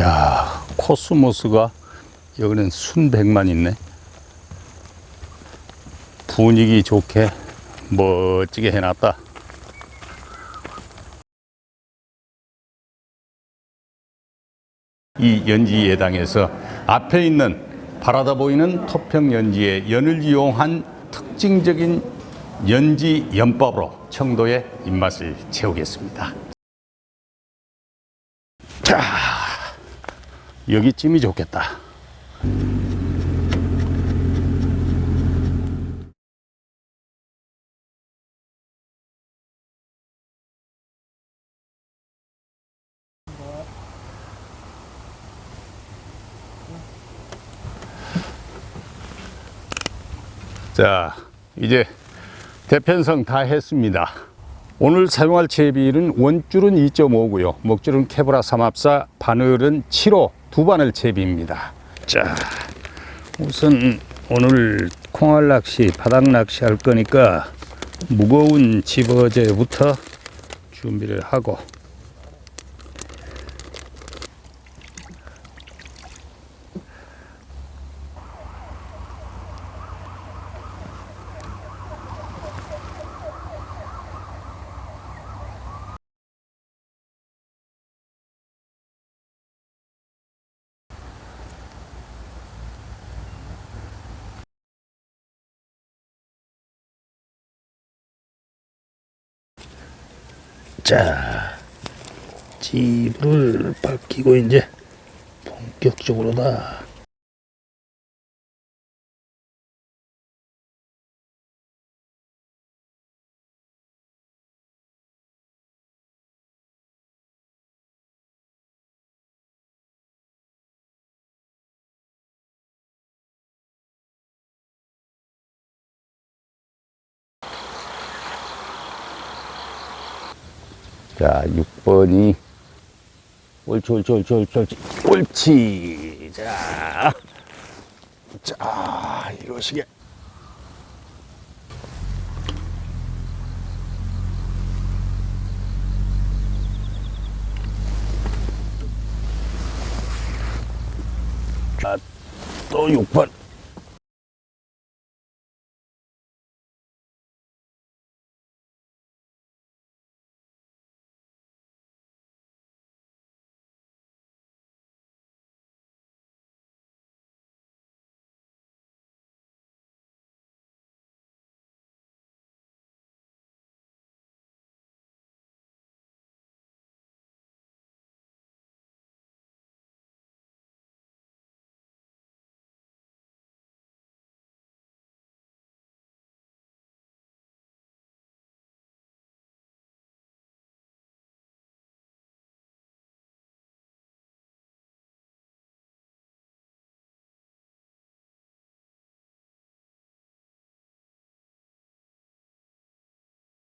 야, 코스모스가 여기는 순백만 있네. 분위기 좋게 멋지게 해놨다. 이 연지 예당에서 앞에 있는 바라다 보이는 토평 연지의 연을 이용한 특징적인 연지 연법으로 청도의 입맛을 채우겠습니다. 자, 여기쯤이 좋겠다. 자, 이제 대편성 다 했습니다. 오늘 사용할 채비는 원줄은 2.5고요. 목줄은 케브라 3합사, 바늘은 7호 두 바늘 채비입니다. 자, 우선 오늘 콩알 낚시, 바닥 낚시 할 거니까 무거운 집어제부터 준비를 하고 자, 집을 밝히고 이제 본격적으로 다. 자, 6번이 옳지, 옳지, 옳지, 옳지, 옳지, 옳지. 자, 자, 이러시게. 자, 또 6번.